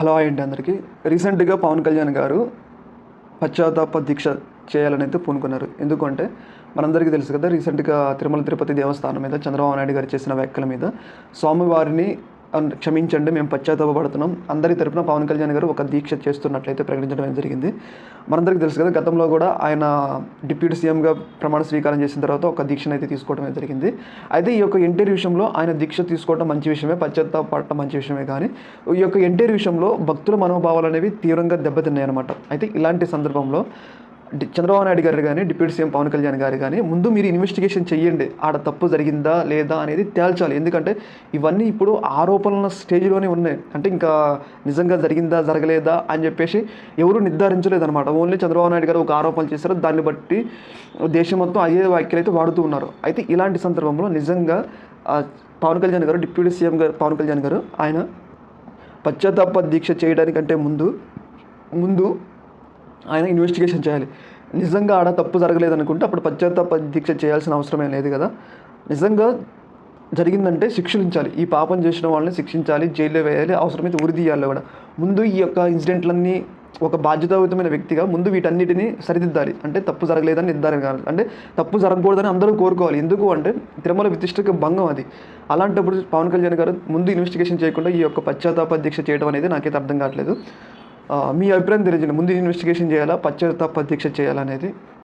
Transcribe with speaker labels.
Speaker 1: Hello ఏంటి అందరికీ. రీసెంట్గా పవన్ కళ్యాణ్ గారు పశ్చాత్తాప దీక్ష చేయాలని అయితే పూనుకున్నారు. ఎందుకంటే మనందరికీ తెలుసు కదా రీసెంట్గా తిరుమల తిరుపతి దేవస్థానం మీద చంద్రబాబు నాయుడు గారు చేసిన వ్యాఖ్యల మీద స్వామివారిని క్షమించండి మేము పశ్చాత్తాపడుతున్నాం అందరి తరపున పవన్ కళ్యాణ్ గారు ఒక దీక్ష చేస్తున్నట్లయితే ప్రకటించడం జరిగింది. మనందరికీ తెలుసు కదా గతంలో కూడా ఆయన డిప్యూటీ సీఎంగా ప్రమాణ స్వీకారం చేసిన తర్వాత ఒక దీక్షను అయితే తీసుకోవడం జరిగింది. అయితే ఈ యొక్క ఎన్టీఆర్ విషయంలో ఆయన దీక్ష తీసుకోవడం మంచి విషయమే పశ్చాత్తాపడటం మంచి విషయమే కానీ ఈ యొక్క ఎన్టీఆర్ విషయంలో భక్తుల మనోభావాలు అనేవి తీవ్రంగా దెబ్బతిన్నాయి అనమాట అయితే ఇలాంటి సందర్భంలో చంద్రబాబు నాయుడు గారు కానీ డిప్యూటీ సీఎం పవన్ కళ్యాణ్ గారు కానీ ముందు మీరు ఇన్వెస్టిగేషన్ చేయండి ఆడ తప్పు జరిగిందా లేదా అనేది తేల్చాలి. ఎందుకంటే ఇవన్నీ ఇప్పుడు ఆరోపణల స్టేజ్లోనే ఉన్నాయి. అంటే ఇంకా నిజంగా జరిగిందా జరగలేదా అని చెప్పేసి ఎవరు నిర్ధారించలేదన్నమాట. ఓన్లీ చంద్రబాబు నాయుడు గారు ఒక ఆరోపణలు చేశారు. దాన్ని బట్టి దేశం మొత్తం అదే వ్యాఖ్యలు అయితే వాడుతూ ఉన్నారు. అయితే ఇలాంటి సందర్భంలో నిజంగా పవన్ కళ్యాణ్ గారు డిప్యూటీ సీఎం గారు పవన్ కళ్యాణ్ గారు ఆయన పశ్చాత్తాప దీక్ష చేయడానికంటే ముందు ముందు ఆయన ఇన్వెస్టిగేషన్ చేయాలి. నిజంగా ఆడ తప్పు జరగలేదనుకుంటే అప్పుడు పశ్చాత్తాప దీక్ష చేయాల్సిన అవసరమే లేదు కదా. నిజంగా జరిగిందంటే శిక్షించాలి. ఈ పాపం చేసిన వాళ్ళని శిక్షించాలి జైల్లో వేయాలి అవసరమైతే ఉరి తీయాలి కూడా. ముందు ఈ యొక్క ఇన్సిడెంట్లన్నీ ఒక బాధ్యతాయుతమైన వ్యక్తిగా ముందు వీటన్నిటిని సరిదిద్దాలి. అంటే తప్పు జరగలేదని నిర్ధారణ కావాలి. అంటే తప్పు జరగకూడదని అందరూ కోరుకోవాలి. ఎందుకు అంటే తిరుమల విశిష్టకి భంగం అది. అలాంటప్పుడు పవన్ కళ్యాణ్ గారు ముందు ఇన్వెస్టిగేషన్ చేయకుండా ఈ యొక్క పశ్చాత్తాప దీక్ష చేయడం అనేది నాకైతే అర్థం కావట్లేదు. మీ అభిప్రాయం తెలియజేయండి. ముందు ఇన్వెస్టిగేషన్ చేయాలా? పశ్చాత్తాప దీక్ష చేయాలా అనేది?